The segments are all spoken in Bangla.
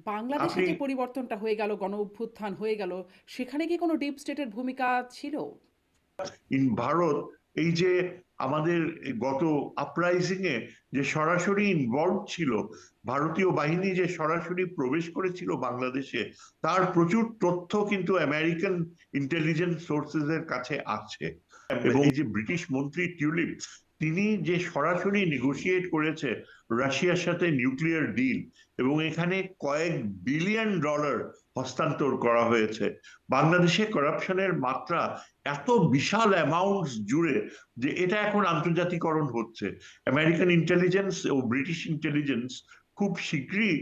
বাংলাদেশে আপনি যে পরিবর্তনটা হয়ে গেল, গণ অভ্যুত্থান হয়ে গেল, সেখানে কি কোনো ডিপ স্টেটের ভূমিকা ছিল? ইন ভারত এই যে আমাদের গত আপরাইজিং এ যে সরাসরি ইনভলভ ছিল ভারতীয় বাহিনী যে সরাসরি প্রবেশ করেছিল বাংলাদেশে তার প্রচুর তথ্য কিন্তু আমেরিকান ইন্টেলিজেন্স সোর্সেস এর কাছে আছে এবং এই যে ব্রিটিশ মন্ত্রী টিউলিপ তিনি যে সরাসরি নেগোশিয়েট করেছে রাশিয়ার সাথে নিউক্লিয়ার ডিল এবং এখানে কয়েক বিলিয়ন ডলার হস্তান্তর করা হয়েছে, বাংলাদেশে করাপশনের মাত্রা এত বিশাল অ্যামাউন্ট জুড়ে যে এটা এখন আন্তর্জাতিকরণ হচ্ছে। আমেরিকান ইন্টেলিজেন্স ও ব্রিটিশ ইন্টেলিজেন্স খুব শীঘ্রই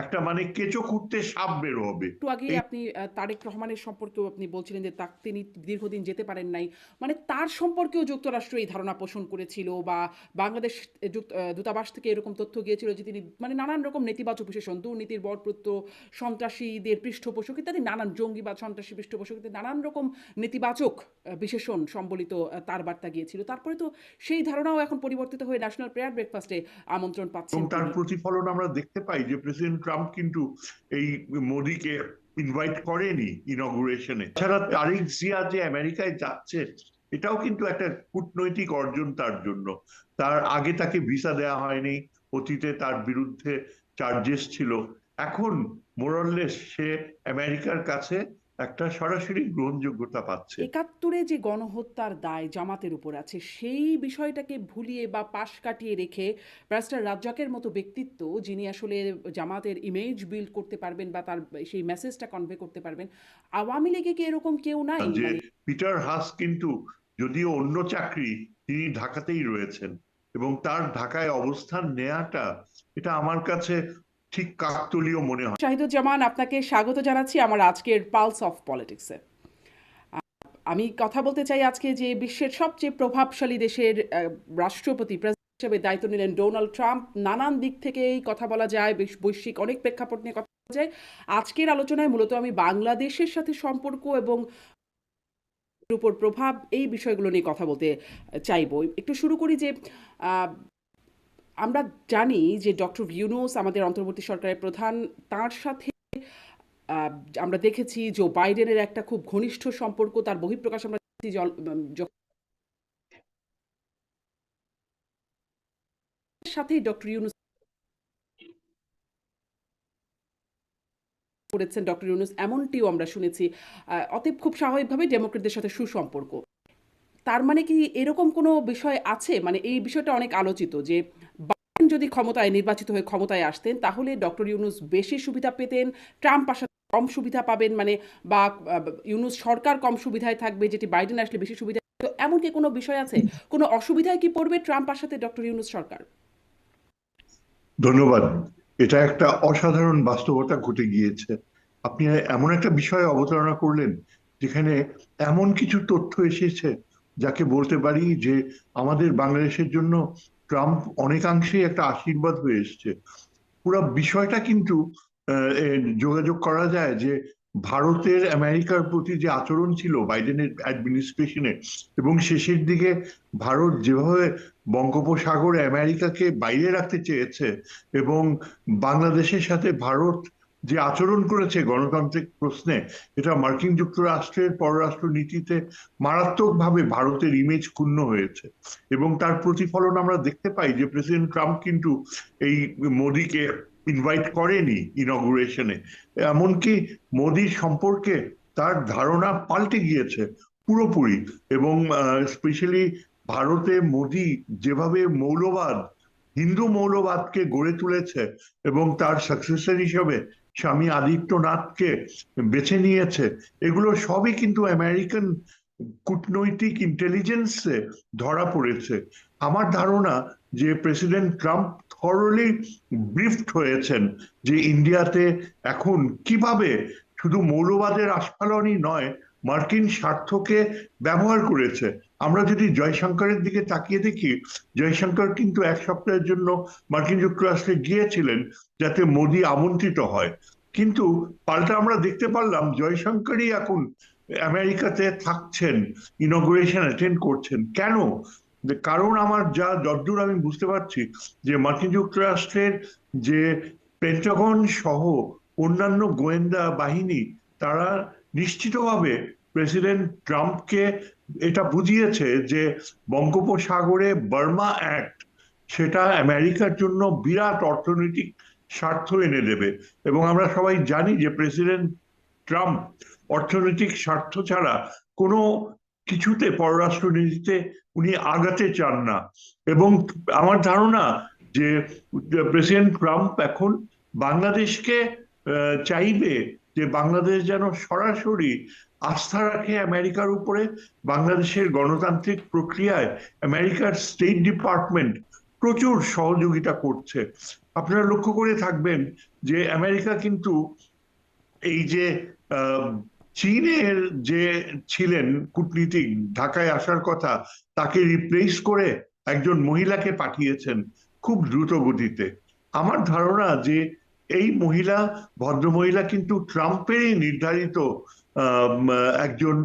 একটা মানে কেঁচো খুঁড়তে সাপ বের হবে। একটু আগে আপনি তারেক রহমানের সম্পর্কেও আপনি বলছিলেন যে তাক তিনি দীর্ঘদিন যেতে পারেন নাই। মানে তার সম্পর্কেও যুক্তরাষ্ট্র এই ধারণা পোষণ করেছিল বা বাংলাদেশ দূতাবাস থেকে এরকম তথ্য গিয়েছিল যে তিনি মানে নানান রকম নেতিবাচক বিশেষণ দুর্নীতির বরপ্রত্য সন্ত্রাসীদের পৃষ্ঠপোষক ইত্যাদি নানান জঙ্গিবাদ সন্ত্রাসী পৃষ্ঠপোষক ইত্যাদি নানান রকম নেতিবাচক বিশেষণ সম্বলিত তার বার্তা গিয়েছিল। তারপরে তো সেই ধারণাও এখন পরিবর্তিত হয়ে ন্যাশনাল প্রেয়ার ব্রেকফাস্টে আমন্ত্রণ পাচ্ছেন এবং তার। প্রতিফলন আমরা দেখতে পাই যে প্রেসিডেন্ট ট্রাম্প কিন্তু এই মোদিকে ইনভাইট করেনি ইনগুরেশনে এছাড়া তারিক জিয়া যে আমেরিকায় যাচ্ছে, এটাও কিন্তু একটা কূটনৈতিক অর্জন তার জন্য। তার আগে তাকে ভিসা দেওয়া হয়নি, অতীতে তার বিরুদ্ধে চার্জেস ছিল। এখন মোরাললেস সে আমেরিকার কাছে একটা সরাসরি গ্রহণযোগ্যতা পাচ্ছে। একাত্তরে যে গণহত্যার দায় জামাতের উপর আছে সেই বিষয়টাকে ভুলিয়ে বা পাশ কাটিয়ে রেখে ব্যারিস্টার রাজ্জাকের মতো ব্যক্তিত্ব যিনি আসলে জামাতের ইমেজ বিল্ড করতে পারবেন বা তার সেই মেসেজটা কনভে করতে পারবেন আওয়ামী লীগে কি এরকম কেউ নাই? যে মানে পিটার হাস কিন্তু যদিও অন্য চাকরি তিনি ঢাকাতেই রয়েছেন এবং তার ঢাকায় অবস্থান নেয়াটা এটা আমার কাছে ঠিক কাকতলীয় মনে হয়। শাহিদুজ্জামান, আপনাকে স্বাগত জানাচ্ছি আমার আজকের পালস অফ পলিটিক্সে আমি কথা বলতে চাই আজকে যে বিশ্বের সবচেয়ে প্রভাবশালী দেশের রাষ্ট্রপতি হিসেবে দায়িত্ব নিলেন ডোনাল্ড ট্রাম্প। নানান দিক থেকেই কথা বলা যায়, বেশ বৈশ্বিক অনেক প্রেক্ষাপট নিয়ে কথা বলা যায়। আজকের আলোচনায় মূলত আমি বাংলাদেশের সাথে সম্পর্ক এবং উপর প্রভাব এই বিষয়গুলো নিয়ে কথা বলতে চাইব। একটু শুরু করি যে আমরা জানি যে ডক্টর ইউনুস আমাদের অন্তর্বর্তী সরকারের প্রধান, তার সাথে আমরা দেখেছি জো বাইডেনের একটা খুব ঘনিষ্ঠ সম্পর্ক, তার বহিঃপ্রকাশ আমরা সাথেই ডক্টর ইউনুস করেছেন, ডক্টর ইউনুস এমনটিও আমরা শুনেছি। অতএব খুব স্বাভাবিকভাবে ডেমোক্রেটদের সাথে সুসম্পর্ক। তার মানে কি এরকম কোনো বিষয় আছে? মানে এই বিষয়টা অনেক আলোচিত যে বাইডেন যদি ক্ষমতায়, নির্বাচিত হয়ে ক্ষমতায় আসতেন, তাহলে ডক্টর ইউনুস বেশি সুবিধা পেতেন, ট্রাম্প আসার কম সুবিধা পাবেন মানে বা ইউনুস সরকার কম সুবিধায় থাকবে, যেটি বাইডেন আসলে বেশি সুবিধা তো এমন কি কোনো বিষয় আছে? কোনো অসুবিধায় কি পড়বে ট্রাম্প আসাতে ডক্টর ইউনুস সরকার? ধন্যবাদ। এটা একটা অসাধারণ বাস্তবতা ঘটে গিয়েছে। আপনি এমন একটা বিষয় অবতারণা করলেন, যেখানে এমন কিছু তথ্য এসেছে, যাকে বলতে পারি যে আমাদের বাংলাদেশের জন্য ট্রাম্প অনেকাংশেই একটা আশীর্বাদ হয়ে এসছে। পুরো বিষয়টা কিন্তু যোগাযোগ করা যায় যে ভারতের আমেরিকার প্রতি যে আচরণ ছিল বাইডেনের অ্যাডমিনিস্ট্রেশনে এবং শেষের দিকে ভারত যেভাবে বঙ্গোপসাগরে আমেরিকাকে বাইরে রাখতে চেয়েছে এবং বাংলাদেশের সাথে ভারত যে আচরণ করেছে গণতান্ত্রিক প্রশ্নে, এটা মার্কিন যুক্তরাষ্ট্রের পররাষ্ট্র নীতিতে মারাত্মকভাবে ভারতের ইমেজ ক্ষুণ্ণ হয়েছে। এবং তার প্রতিফলন আমরা দেখতে পাই যে প্রেসিডেন্ট ট্রাম্প কিন্তু এই মোদিকে ইনভাইট করেনি ইনগুরেশনে এমনকি মোদির সম্পর্কে তার ধারণা পাল্টে গিয়েছে পুরোপুরি। এবং স্পেশালি ভারতে মোদি যেভাবে মৌলবাদ, হিন্দু মৌলবাদকে গড়ে তুলেছে এবং তার সাকসেসর হিসেবে স্বামী আদিত্যনাথকে বেছে নিয়েছে। এগুলো সবই কিন্তু আমেরিকান কূটনৈতিক ইন্টেলিজেন্সে ধরা পড়েছে। আমার ধারণা যে প্রেসিডেন্ট ট্রাম্প থরলি ব্রিফট হয়েছেন যে ইন্ডিয়াতে এখন কীভাবে শুধু মৌলবাদের আস্ফালনই নয় মার্কিন স্বার্থকে ব্যবহার করেছে। আমরা যদি জয়শঙ্করের দিকে তাকিয়ে দেখি, জয়শঙ্কর কিন্তু এক সপ্তাহের জন্য মার্কিন যুক্তরাষ্ট্রে গিয়েছিলেন যাতে মোদি আমন্ত্রিত হয়। কিন্তু পাল্টা আমরা দেখতে পারলাম জয়শঙ্করই এখন আমেরিকাতে থাকছেন ইনগুরেশন অ্যাটেন্ড করছেন। কেন? কারণ আমার যা যদ্দূর আমি বুঝতে পারছি যে মার্কিন যুক্তরাষ্ট্রের যে পেন্টাগন সহ অন্যান্য গোয়েন্দা বাহিনী, তারা নিশ্চিতভাবে প্রেসিডেন্ট ট্রাম্পকে এটা বুঝিয়েছে যে বঙ্গোপসাগরে বার্মা অ্যাক্ট সেটা আমেরিকার জন্য বিরাট অর্থনৈতিক স্বার্থ এনে দেবে। এবং আমরা সবাই জানি যে প্রেসিডেন্ট ট্রাম্প অর্থনৈতিক স্বার্থ ছাড়া কোনো কিছুতে পররাষ্ট্রনীতিতে উনি আগাতে চান না। এবং আমার ধারণা যে প্রেসিডেন্ট ট্রাম্প এখন বাংলাদেশকে চাইবে যে বাংলাদেশ যেন সরাসরি আস্থা রাখে আমেরিকার উপরে, বাংলাদেশের গণতান্ত্রিক প্রক্রিয়ায় আমেরিকার স্টেট ডিপার্টমেন্ট প্রচুর সহযোগিতা করছে। আপনারা লক্ষ্য করে থাকবেন যে আমেরিকা কিন্তু এই যে চীনের যে ছিলেন কূটনীতিক ঢাকায় আসার কথা, তাকে রিপ্লেস করে একজন মহিলাকে পাঠিয়েছেন খুব দ্রুত গতিতে আমার ধারণা যে এই মহিলা ভদ্রমহিলা কিন্তু ট্রাম্পেরই নির্ধারিত একজন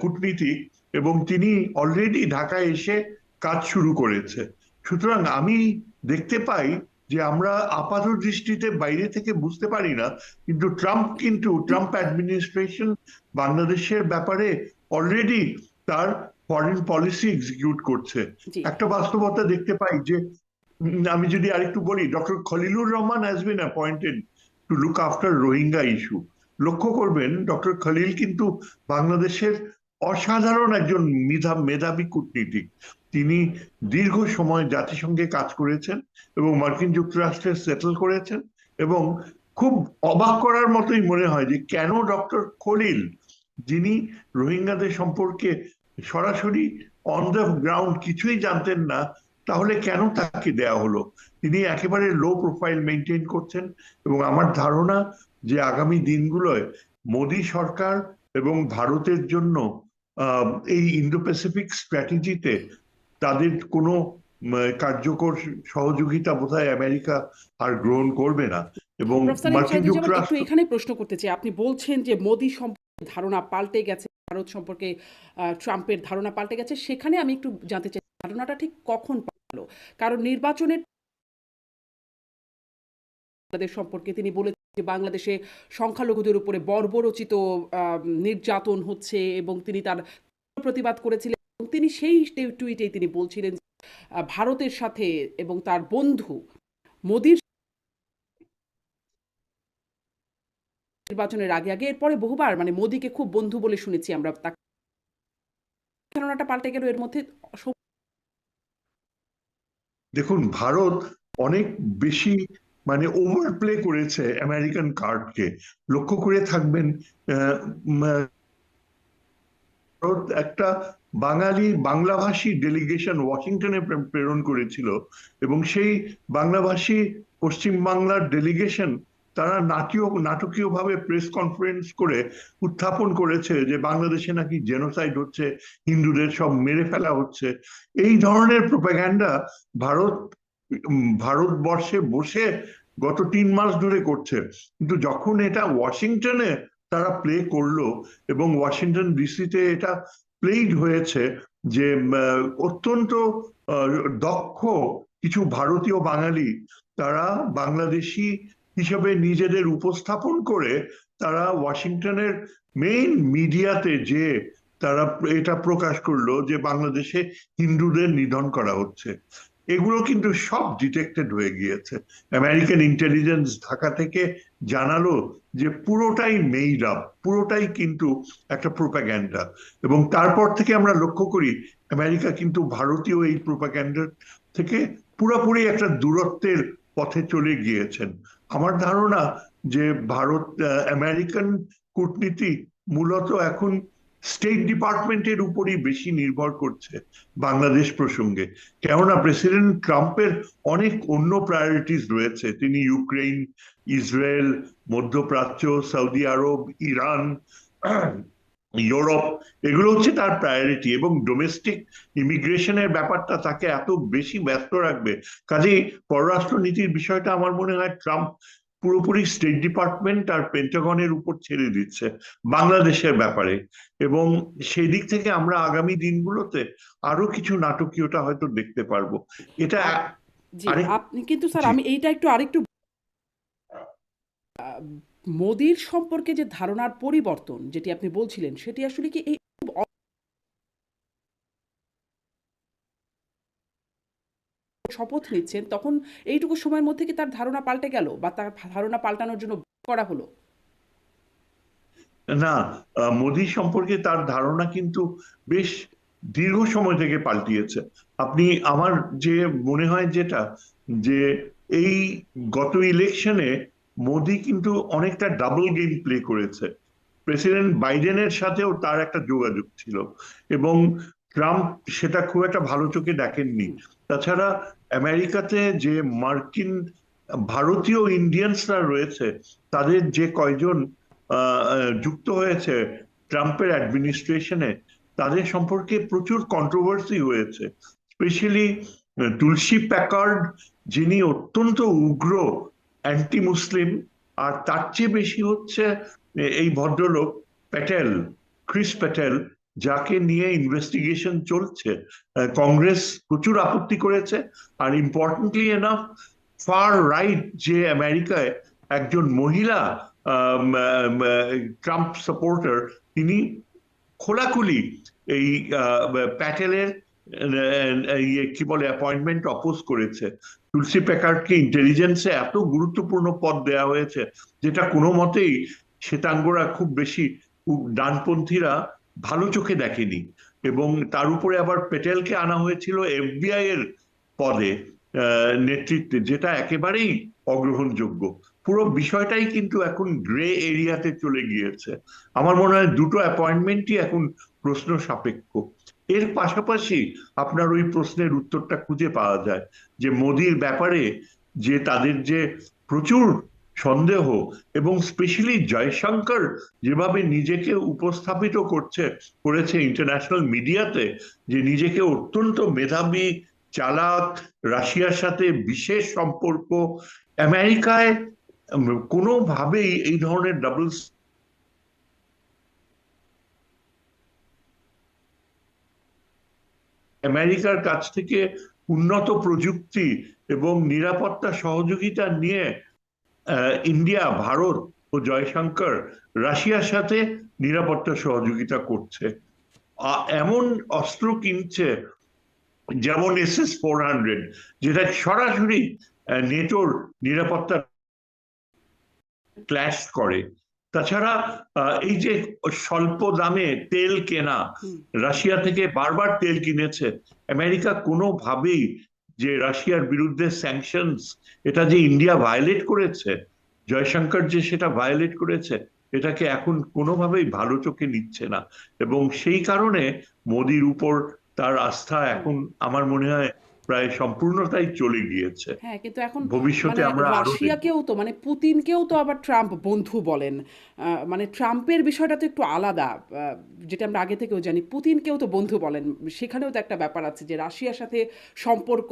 কূটনীতিক এবং তিনি অলরেডি ঢাকায় এসে কাজ শুরু করেছে। সুতরাং আমি দেখতে পাই যে আমরা আপাত দৃষ্টিতে বাইরে থেকে বুঝতে পারি না কিন্তু ট্রাম্প কিন্তু ট্রাম্প অ্যাডমিনিস্ট্রেশন বাংলাদেশের ব্যাপারে অলরেডি তার ফরেন পলিসি এক্সিকিউট করছে। একটা বাস্তবতা দেখতে পাই যে আমি যদি আরেকটু বলি doctor Khalilur Rahman has been appointed to look after Rohingya issue লক্ষ্য করবেন ডক্টর খলিল কিন্তু বাংলাদেশের অসাধারণ একজন মেধা, মেধাবী কূটনীতিক। তিনি দীর্ঘ সময় জাতিসংঘে কাজ করেছেন এবং মার্কিন যুক্তরাষ্ট্রে সেটেল করেছেন এবং খুব অবাক করার মতোই মনে হয় যে কেন ডক্টর খলিল, যিনি রোহিঙ্গাদের সম্পর্কে সরাসরি অন দ্য গ্রাউন্ড কিছুই জানতেন না তাহলে কেন তাকে দেয়া হলো? তিনি একেবারে লো প্রোফাইল মেনটেন করছেন এবং আমার ধারণা যে আগামী দিনগুলোয় মোদী সরকার এবং ভারতের জন্য এই ইন্দো প্যাসিফিক স্ট্র্যাটেজিতে তাদের কোনো কার্যকর সহযোগিতা বোধহয় আমেরিকা আর গ্রহণ করবে না। এবং মার্কিন যুক্তরাষ্ট্র এখানে প্রশ্ন করতে চাই। আপনি বলছেন যে মোদী সম্পর্কে ধারণা পাল্টে গেছে ভারত সম্পর্কে ট্রাম্পের ধারণা পাল্টে গেছে। সেখানে আমি একটু জানতে চাই ধারণাটা ঠিক কখন কারণ নির্বাচনের বাংলাদেশ সম্পর্কে তিনি বলেছেন যে বাংলাদেশে সংখ্যালঘুদের উপরে বর্বরচিত নির্যাতন হচ্ছে এবং তিনি তার প্রতিবাদ করেছিলেন। এবং তিনি সেই টুইটেই তিনি বলছিলেন ভারতের সাথে এবং তার বন্ধু মোদির নির্বাচনের আগে আগে, এরপরে বহুবার মানে মোদিকে খুব বন্ধু বলে শুনেছি আমরা তাকে। ধারণাটা পাল্টে গেল, এর মধ্যে দেখুন, ভারত অনেক বেশি মানে ওভার প্লে করেছে আমেরিকান কার্ডকে লক্ষ্য করে থাকবেন ভারত একটা বাঙালি, বাংলাভাষী ডেলিগেশন ওয়াশিংটনে প্রেরণ করেছিল এবং সেই বাংলাভাষী পশ্চিম বাংলার ডেলিগেশন তারা নাটীয় নাটকীয়ভাবে প্রেস কনফারেন্স করে উত্থাপন করেছে যে বাংলাদেশে নাকি জেনোসাইড হচ্ছে, হিন্দুদের সব মেরে ফেলা হচ্ছে। এই ধরনের প্রোপাগ্যান্ডা ভারত ভারতবর্ষে বসে গত তিন মাস ধরে করছে। কিন্তু যখন এটা ওয়াশিংটনে তারা প্লে করল এবং ওয়াশিংটন ডিসিতে এটা প্লেড হয়েছে যে অত্যন্ত দক্ষ কিছু ভারতীয় বাঙালি, তারা বাংলাদেশি হিসেবে নিজেদের উপস্থাপন করে তারা ওয়াশিংটনের মেইন মিডিয়াতে যে তারা এটা প্রকাশ করল যে বাংলাদেশে হিন্দুদের নিধন করা হচ্ছে। এগুলো কিন্তু সব ডিটেক্টেড হয়ে গিয়েছে। আমেরিকান ইন্টেলিজেন্স ঢাকা থেকে জানালো যে পুরোটাই মেইড আপ পুরোটাই কিন্তু একটা প্রোপাগ্যান্ডা এবং তারপর থেকে আমরা লক্ষ্য করি, আমেরিকা কিন্তু ভারতীয় এই প্রোপাগ্যান্ডার থেকে পুরোপুরি একটা দূরত্বের পথে চলে গিয়েছেন। আমার ধারণা যে ভারত আমেরিকান কূটনীতি মূলত এখন স্টেট ডিপার্টমেন্টের উপরই বেশি নির্ভর করছে বাংলাদেশ প্রসঙ্গে। কেননা প্রেসিডেন্ট ট্রাম্পের অনেক অন্য প্রায়োরিটিস রয়েছে। তিনি ইউক্রেন ইসরায়েল মধ্যপ্রাচ্য সৌদি আরব ইরান ইউরোপ এগুলো হচ্ছে তার প্রায়োরিটি এবং ডোমেস্টিক ইমিগ্রেশনের ব্যাপারটা তাকে এত বেশি ব্যস্ত রাখবে। কাজেই পররাষ্ট্রনীতির বিষয়টা আমার মনে হয় ট্রাম্প পুরোপুরি স্টেট ডিপার্টমেন্ট আর পেন্টাগনের উপর ছেড়ে দিচ্ছে বাংলাদেশের ব্যাপারে। এবং সেই দিক থেকে আমরা আগামী দিনগুলোতে আরও কিছু নাটকীয়তা হয়তো দেখতে পারব। এটা আপনি কিন্তু স্যার আমি এইটা একটু আরেকটু মোদির সম্পর্কে যে ধারণার পরিবর্তন, যেটি আপনি বলছিলেন, সেটি আসলে কি এই শপথ নিচ্ছেন, তখন এইটুকু সময়ের মধ্যে কি তার ধারণা পাল্টে গেল বা তার ধারণা পাল্টানোর জন্য করা হলো? না মোদি সম্পর্কে তার ধারণা কিন্তু বেশ দীর্ঘ সময় থেকে পাল্টিয়েছে। আপনি, আমার যে মনে হয় যেটা, যে এই গত ইলেকশনে মোদি কিন্তু অনেকটা ডাবল গেম প্লে করেছে। প্রেসিডেন্ট বাইডেনের সাথেও তার একটা যোগাযোগ ছিল এবং ট্রাম্প সেটা খুব একটা ভালো চোখে দেখেননি। তাছাড়া আমেরিকাতে যে মার্কিন, ভারতীয় ইন্ডিয়ানসরা রয়েছে, তাদের যে কয়জন যুক্ত হয়েছে ট্রাম্পের অ্যাডমিনিস্ট্রেশনে তাদের সম্পর্কে প্রচুর কন্ট্রোভার্সি হয়েছে। স্পেশালি তুলসী প্যাকার্ড যিনি অত্যন্ত উগ্র অ্যান্টি মুসলিম আর তার চেয়ে বেশি হচ্ছে এই ভদ্রলোক প্যাটেল, ক্রিস প্যাটেল, যাকে নিয়ে ইনভেস্টিগেশন চলছে। কংগ্রেস প্রচুর আপত্তি করেছে, আর ইম্পর্টেন্টলি এনাফ ফার রাইট যে আমেরিকায় একজন মহিলা ট্রাম্প সাপোর্টার তিনি খোলাখুলি এই প্যাটেলের ইয়ে কি বলে অ্যাপয়েন্টমেন্ট অপোজ করেছে। তুলসী প্যাকার্ডকে ইন্টেলিজেন্সে এত গুরুত্বপূর্ণ পদ দেওয়া হয়েছে, যেটা কোনো মতেই শ্বেতাঙ্গরা খুব বেশি ডানপন্থীরা ভালো চোখে দেখেনি। এবং তার উপরে আবার পেটেলকে আনা হয়েছিল এফবিআই এর পদে নেতৃত্বে, যেটা একেবারেই অগ্রহণযোগ্য। পুরো বিষয়টাই কিন্তু এখন গ্রে এরিয়াতে চলে গিয়েছে। আমার মনে হয় দুটো অ্যাপয়েন্টমেন্টই এখন প্রশ্ন সাপেক্ষ। এর পাশাপাশি আপনার ওই প্রশ্নের উত্তরটা খুঁজে পাওয়া যায় যে মোদির ব্যাপারে যে তাদের যে প্রচুর সন্দেহ এবং স্পেশালি জয়শঙ্কর যেভাবে নিজেকে উপস্থাপিত করছে, করেছে ইন্টারন্যাশনাল মিডিয়াতে যে নিজেকে অত্যন্ত মেধাবী, চালাক, রাশিয়ার সাথে বিশেষ সম্পর্ক, আমেরিকায় কোনোভাবেই এই ধরনের ডাবল আমেরিকার কাছ থেকে উন্নত প্রযুক্তি এবং নিরাপত্তা সহযোগিতা নিয়ে ইন্ডিয়া, ভারত ও জয়শঙ্কর রাশিয়ার সাথে নিরাপত্তা সহযোগিতা করছে। এমন অস্ত্র কিনছে যেমন এস এস ফোর হান্ড্রেড, যেটা সরাসরি নেটোর নিরাপত্তা ক্ল্যাশ করে। তাছাড়া এই যে স্বল্প দামে তেল কেনা রাশিয়া থেকে বারবার তেল কিনেছে আমেরিকা কোনোভাবেই যে রাশিয়ার বিরুদ্ধে স্যাংশনস এটা যে ইন্ডিয়া ভায়োলেট করেছে জয়শঙ্কর যে সেটা ভায়োলেট করেছে এটাকে এখন কোনোভাবেই ভালো চোখে নিচ্ছে না। এবং সেই কারণে মোদির উপর তার আস্থা এখন আমার মনে হয় প্রায় সম্পূর্ণতাই চলে গিয়েছে। হ্যাঁ কিন্তু এখন ভবিষ্যতে মানে আমরা। রাশিয়াকেও তো মানে পুতিনকেও তো আবার ট্রাম্প বন্ধু বলেন। মানে ট্রাম্পের বিষয়টা তো একটু আলাদা। যেটা আমরা আগে থেকেও জানি পুতিনকেও তো বন্ধু বলেন। সেখানেও তো একটা ব্যাপার আছে যে রাশিয়ার সাথে সম্পর্ক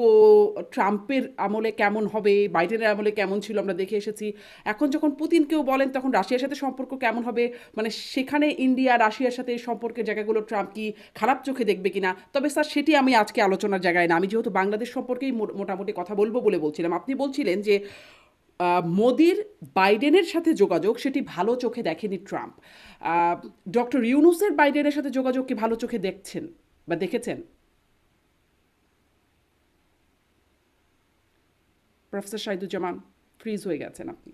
ট্রাম্পের আমলে কেমন হবে বাইডেনের আমলে কেমন ছিল আমরা দেখে এসেছি। এখন যখন পুতিনকেও বলেন তখন রাশিয়ার সাথে সম্পর্ক কেমন হবে? মানে সেখানে ইন্ডিয়া রাশিয়ার সাথে সম্পর্কের জায়গাগুলো ট্রাম্প কি খারাপ চোখে দেখবে কিনা? তবে স্যার সেটি আমি আজকে আলোচনার জায়গায় না আমি যেহেতু বাংলাদেশ সম্পর্কেই মোটামুটি কথা বলব বলে বলছিলাম। আপনি বলছিলেন যে মোদির বাইডেনের সাথে যোগাযোগ সেটি ভালো চোখে দেখেনি ট্রাম্প। ডক্টর ইউনুসের বাইডেনের সাথে যোগাযোগ কি ভালো চোখে দেখছেন বা দেখেছেন? প্রফেসর শাহিদুজ্জামান ফ্রিজ হয়ে গেছেন আপনি।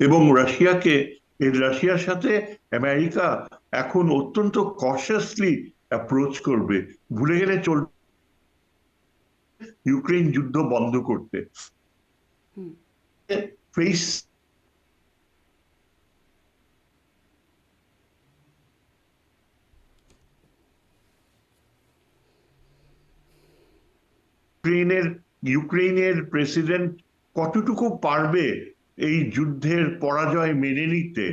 এবং রাশিয়াকে রাশিয়ার সাথে আমেরিকা এখন অত্যন্ত কশাসলি অ্যাপ্রোচ করবে। ভুলে গেলে চল ইউক্রেন যুদ্ধ বন্ধ করতে। ফেস ইউক্রেনের ইউক্রেনের প্রেসিডেন্ট কতটুকু পারবে এই যুদ্ধের পরাজয় মেনে নিতে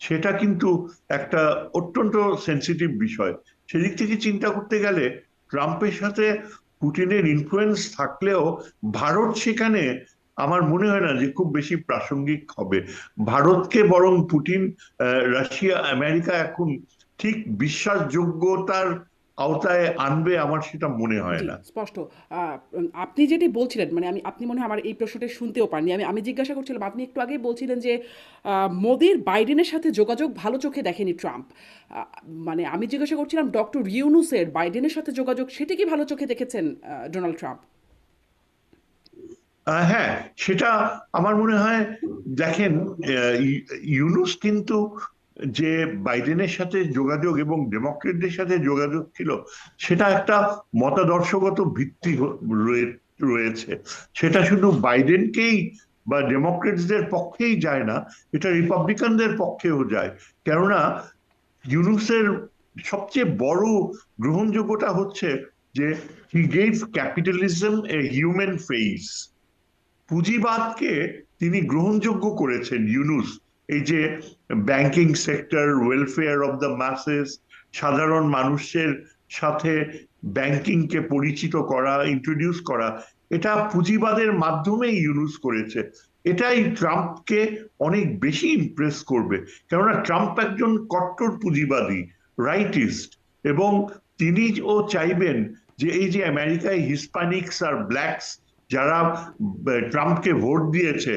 সেটা কিন্তু একটা অত্যন্ত সেন্সিটিভ বিষয়। সেদিক থেকে চিন্তা করতে গেলে ট্রাম্পের সাথে পুটিনের ইনফ্লুয়েন্স থাকলেও ভারত সেখানে আমার মনে হয় না যে খুব বেশি প্রাসঙ্গিক হবে। ভারতকে বরং পুটিন রাশিয়া, আমেরিকা এখন ঠিক বিশ্বাসযোগ্যতার আওতায় আনবে আমার সেটা মনে হয় না। স্পষ্ট। আপনি যেটি বলছিলেন মানে আমি আপনি মনে হয় আমার এই প্রশ্নটা শুনতেও পাননি। আমি আমি জিজ্ঞাসা করছিলাম আপনি একটু আগেই বলছিলেন যে মোদির বাইডেনের সাথে যোগাযোগ ভালো চোখে দেখেনি ট্রাম্প। মানে আমি জিজ্ঞাসা করছিলাম ডক্টর ইউনুসের বাইডেনের সাথে যোগাযোগ সেটা কি ভালো চোখে দেখেছেন ডোনাল্ড ট্রাম্প? হ্যাঁ সেটা আমার মনে হয় দেখেন ইউনুস কিন্তু যে বাইডেনের সাথে যোগাযোগ এবং ডেমোক্রেটদের সাথে যোগাযোগ ছিল, সেটা একটা মতাদর্শগত ভিত্তি রয়েছে। সেটা শুধু বাইডেনকেই বা ডেমোক্রেটসদের পক্ষেই যায় না, এটা রিপাবলিকানদের পক্ষেও যায়। কেননা, ইউনুসের সবচেয়ে বড় গ্রহণযোগ্যতা হচ্ছে যে he gave capitalism a human face পুঁজিবাদকে তিনি গ্রহণযোগ্য করেছেন, ইউনুস। এই যে banking sector welfare of the masses সাধারণ মানুষের সাথে ব্যাংকিংকে পরিচিত করা ইন্ট্রোডিউস করা, এটা পুঁজিবাদের মাধ্যমে ইউনুস করেছে। এটাই ট্রাম্পকে অনেক বেশি ইমপ্রেস করবে। কেননা ট্রাম্প একজন কট্টর পুঁজিবাদী রাইটিস্ট এবং তিনি ও চাইবেন যে এই যে আমেরিকায় হিসপানিক্স আর ব্ল্যাকস যারা ট্রাম্পকে ভোট দিয়েছে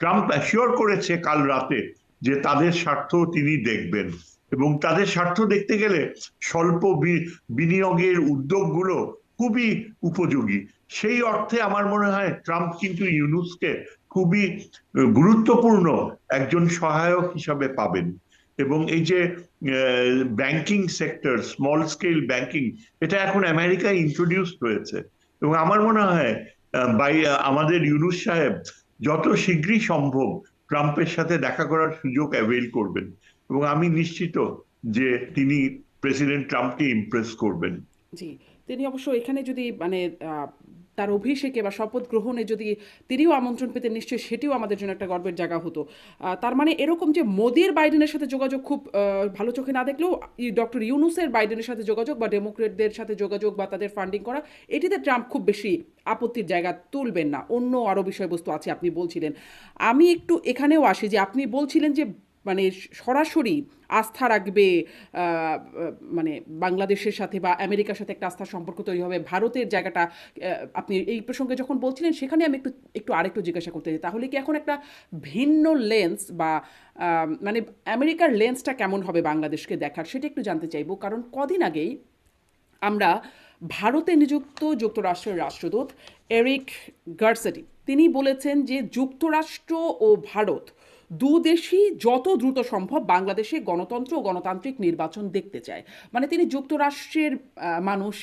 ট্রাম্প অ্যাসিওর করেছে কাল রাতে যে তাদের স্বার্থ তিনি দেখবেন। এবং তাদের স্বার্থ দেখতে গেলে স্বল্প বিনিয়োগের উদ্যোগগুলো খুবই উপযোগী। সেই অর্থে আমার মনে হয় ট্রাম্প কিন্তু ইউনুসকে খুবই গুরুত্বপূর্ণ একজন সহায়ক হিসাবে পাবেন। এবং এই যে banking sector small scale banking এটা এখন আমেরিকায় ইন্ট্রোডিউসড হয়েছে। এবং আমার মনে হয় বাই আমাদের ইউনুস সাহেব যত শীঘ্রই সম্ভব ট্রাম্পের সাথে দেখা করার সুযোগ অ্যাভেল করবেন। এবং আমি নিশ্চিত যে তিনি প্রেসিডেন্ট ট্রাম্পকে ইমপ্রেস করবেন। জি, তিনি অবশ্য এখানে যদি মানে তার অভিষেকে বা শপথ গ্রহণে যদি তিনিও আমন্ত্রণ পেতেন নিশ্চয়ই সেটিও আমাদের জন্য একটা গর্বের জায়গা হতো। তার মানে এরকম যে মোদির বাইডেনের সাথে যোগাযোগ খুব ভালো চোখে না দেখলেও ডক্টর ইউনুসের বাইডেনের সাথে যোগাযোগ বা ডেমোক্রেটদের সাথে যোগাযোগ বা তাদের ফান্ডিং করা, এটিতে ট্রাম্প খুব বেশি আপত্তির জায়গা তুলবেন না। অন্য আরও বিষয়বস্তু আছে, আপনি বলছিলেন। আমি একটু এখানেও আসি যে আপনি বলছিলেন যে মানে সরাসরি আস্থা রাখবে মানে বাংলাদেশের সাথে বা আমেরিকার সাথে একটা আস্থার সম্পর্ক তৈরি হবে, ভারতের জায়গাটা আপনি এই প্রসঙ্গে যখন বলছিলেন, সেখানে আমি একটু একটু আরেকটু জিজ্ঞাসা করতে চাই। তাহলে কি এখন একটা ভিন্ন লেন্স বা মানে আমেরিকার লেন্সটা কেমন হবে বাংলাদেশকে দেখার, সেটা একটু জানতে চাইব। কারণ কদিন আগেই আমরা ভারতে নিযুক্ত যুক্তরাষ্ট্রের রাষ্ট্রদূত এরিক গার্সেটি, তিনি বলেছেন যে যুক্তরাষ্ট্র ও ভারত দু দেশই যত দ্রুত সম্ভব বাংলাদেশে গণতন্ত্র ও গণতান্ত্রিক নির্বাচন দেখতে চায়। মানে তিনি যুক্তরাষ্ট্রের মানুষ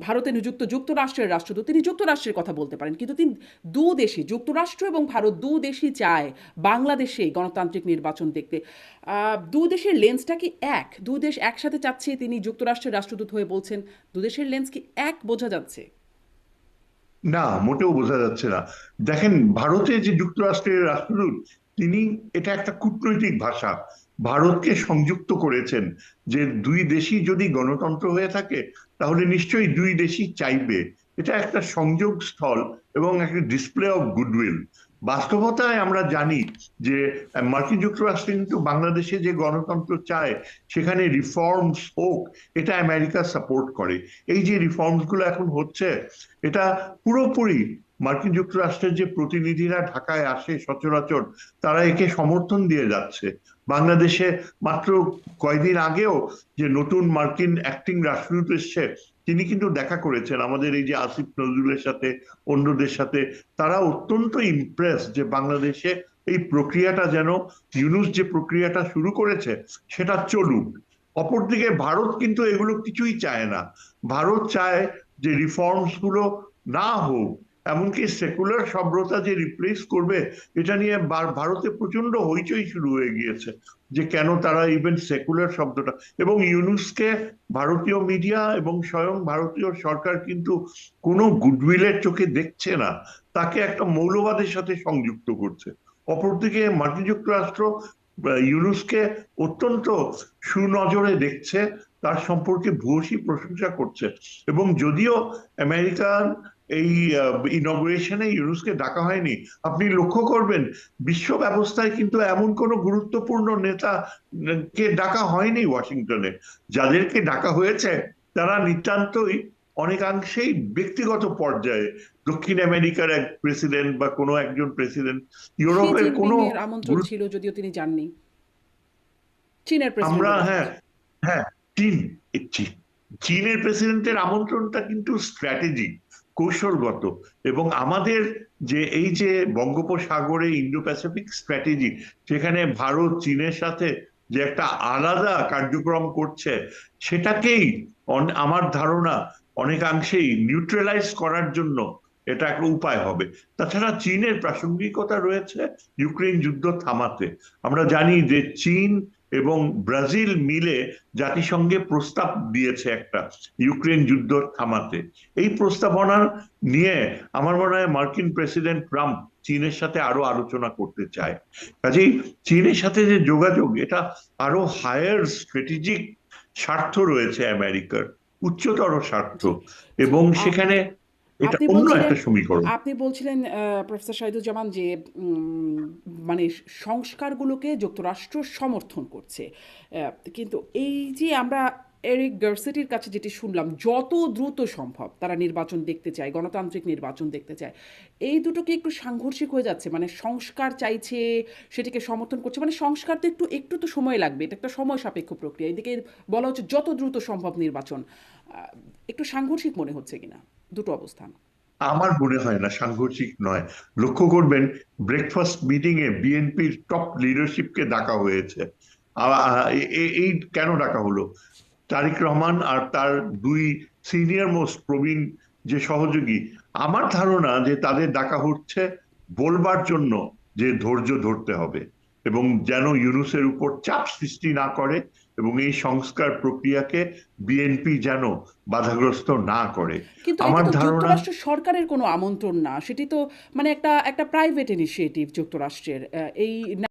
ভারতে নিযুক্ত যুক্তরাষ্ট্রের রাষ্ট্রদূত। তিনি যুক্তরাষ্ট্রের কথা বলতে পারেন, কিন্তু তিনি দু দেশই, যুক্তরাষ্ট্র এবং ভারত দু দেশই চায় বাংলাদেশে গণতান্ত্রিক নির্বাচন দেখতে। দু দেশের লেন্সটা কি এক? দু দেশ একসাথে চাচ্ছে, তিনি যুক্তরাষ্ট্রের রাষ্ট্রদূত হয়ে বলছেন, দু দেশের লেন্স কি এক বোঝা যাচ্ছে? না, মোটেও বোঝা যাচ্ছে না। দেখেন, ভারতে যে যুক্তরাষ্ট্রের রাষ্ট্রদূত তিনি, এটা একটা কূটনৈতিক ভাষা। ভারতকে সংযুক্ত করেছেন যে দুই দেশই যদি গণতন্ত্র হয়ে থাকে, তাহলে নিশ্চয়ই দুই দেশই চাইবে। এটা একটা সংযোগ স্থল এবং একটা ডিসপ্লে অফ গুডউইল বাস্তবতায় আমরা জানি যে, মার্কিন যুক্তরাষ্ট্র কিন্তু বাংলাদেশে যে গণতন্ত্র চায়, সেখানে রিফর্মস হোক, এটা আমেরিকা সাপোর্ট করে। এই যে রিফর্মসগুলো এখন হচ্ছে, এটা পুরোপুরি মার্কিন যুক্তরাষ্ট্রের যে প্রতিনিধিরা ঢাকায় আসে সচরাচর, তারা একে সমর্থন দিয়ে যাচ্ছে। বাংলাদেশে মাত্র কয়দিন আগেও যে নতুন মার্কিন অ্যাক্টিং রাষ্ট্রদূত এসছে, তিনি কিন্তু দেখা করেছেন। আমাদের এই যে আসিফ নজরুলের সাথে, অন্যদের সাথে, তারা অত্যন্ত ইমপ্রেস যে বাংলাদেশে এই প্রক্রিয়াটা যেন, ইউনুস যে প্রক্রিয়াটা শুরু করেছে, সেটা চলুক। অপরদিকে ভারত কিন্তু এগুলো কিছুই চায় না। ভারত চায় যে রিফর্মসগুলো না হোক এমনকি সেকুলার সভ্যতা যে রিপ্লেস করবে, এটা নিয়ে ভারতে প্রচণ্ড হইচই শুরু হয়ে গিয়েছে যে কেন তারা ইভেন সেকুলার শব্দটা। এবং ইউনুসকে ভারতীয় মিডিয়া এবং স্বয়ং ভারতীয় সরকার কিন্তু কোনো গুডউইলের চোখে দেখছে না, তাকে একটা মৌলবাদের সাথে সংযুক্ত করছে। অপরদিকে মার্কিন যুক্তরাষ্ট্র ইউনুসকে অত্যন্ত সুনজরে দেখছে, তার সম্পর্কে ভূয়সী প্রশংসা করছে। এবং যদিও আমেরিকান এই ইনগ্রেশনে ইউনুসকে ডাকা হয়নি। আপনি লক্ষ্য করবেন বিশ্ব ব্যবস্থায় কিন্তু এমন কোনো গুরুত্বপূর্ণ নেতা কে ডাকা হয়নি ওয়াশিংটনে। যাদেরকে ডাকা হয়েছে তারা নিতান্তই অনেকাংশেই ব্যক্তিগত পর্যায়ে দক্ষিণ আমেরিকার এক প্রেসিডেন্ট বা কোনো একজন প্রেসিডেন্ট ইউরোপের কোনো আমন্ত্রণ ছিল যদিও তিনি যাননি। চীনের আমরা হ্যাঁ হ্যাঁ চীন চীন- চীনের প্রেসিডেন্টের আমন্ত্রণটা কিন্তু স্ট্র্যাটেজি কৌশলগত এবং আমাদের যে এই যে বঙ্গোপসাগরে ইন্দো প্যাসিফিক স্ট্র্যাটেজি, সেখানে ভারত, চীনের সাথে যে একটা আলাদা কার্যক্রম করছে, সেটাকেই আমার ধারণা অনেকাংশেই নিউট্রালাইজ করার জন্য এটা একটা উপায় হবে। তাছাড়া চীনের প্রাসঙ্গিকতা রয়েছে ইউক্রেন যুদ্ধ থামাতে। আমরা জানি যে চীন এবং ব্রাজিল মিলে জাতিসংঘে প্রস্তাব দিয়েছে একটা ইউক্রেন যুদ্ধ থামাতে। এই প্রস্তাবনা নিয়ে আমার মনে হয় মার্কিন প্রেসিডেন্ট ট্রাম্প চীনের সাথে আরও আলোচনা করতে চায়। কাজেই চীনের সাথে যে যোগাযোগ এটা আরও হায়ার স্ট্র্যাটেজিক স্বার্থ রয়েছে আমেরিকার উচ্চতর স্বার্থ। এবং সেখানে এটা আপনি অন্য বলছিলেন একটা সমীকরণ। আপনি বলছিলেন আহ, প্রফেসর শহীদুজ্জামান যে উম, মানে সংস্কারগুলোকে যুক্তরাষ্ট্র সমর্থন করছে। আহ, কিন্তু এই যে আমরা এরিক গার্সেটির কাছে যেটি শুনলাম যত দ্রুত সম্ভব তারা নির্বাচন দেখতে চায় গণতান্ত্রিক নির্বাচন দেখতে চায় এই দুটো কি একটু সাংঘর্ষিক হয়ে যাচ্ছে? মানে সংস্কার চাইছে সেটিকে সমর্থন করছে মানে সংস্কার তো একটু একটু তো সময় লাগবে এটা একটা সময় সাপেক্ষ প্রক্রিয়া। এদিকে বলা হচ্ছে যত দ্রুত সম্ভব নির্বাচন। আহ, একটু সাংঘর্ষিক মনে হচ্ছে কিনা? দুটো অবস্থান। আমার মনে হয় না, সাংঘর্ষিক নয়। লক্ষ্য করবেন ব্রেকফাস্ট মিটিং এ বিএনপির টপ লিডারশিপকে ডাকা হয়েছে। এই কেন ডাকা হলো? তারিক রহমান আর তার দুই সিনিয়র মোস্ট প্রবীণ যে সহযোগী, আমার ধারণা যে তাদের ডাকা হচ্ছে বলবার জন্য যে ধৈর্য ধরতে হবে এবং যেন ইউনুসের উপর চাপ সৃষ্টি না করে এবং এই সংস্কার প্রক্রিয়াকে বিএনপি যেন বাধাগ্রস্ত না করে। কিন্তু আমার ধারণা সরকারের কোনো আমন্ত্রণ না। সেটি তো মানে একটা একটা প্রাইভেট ইনিশিয়েটিভ যুক্তরাষ্ট্রের এই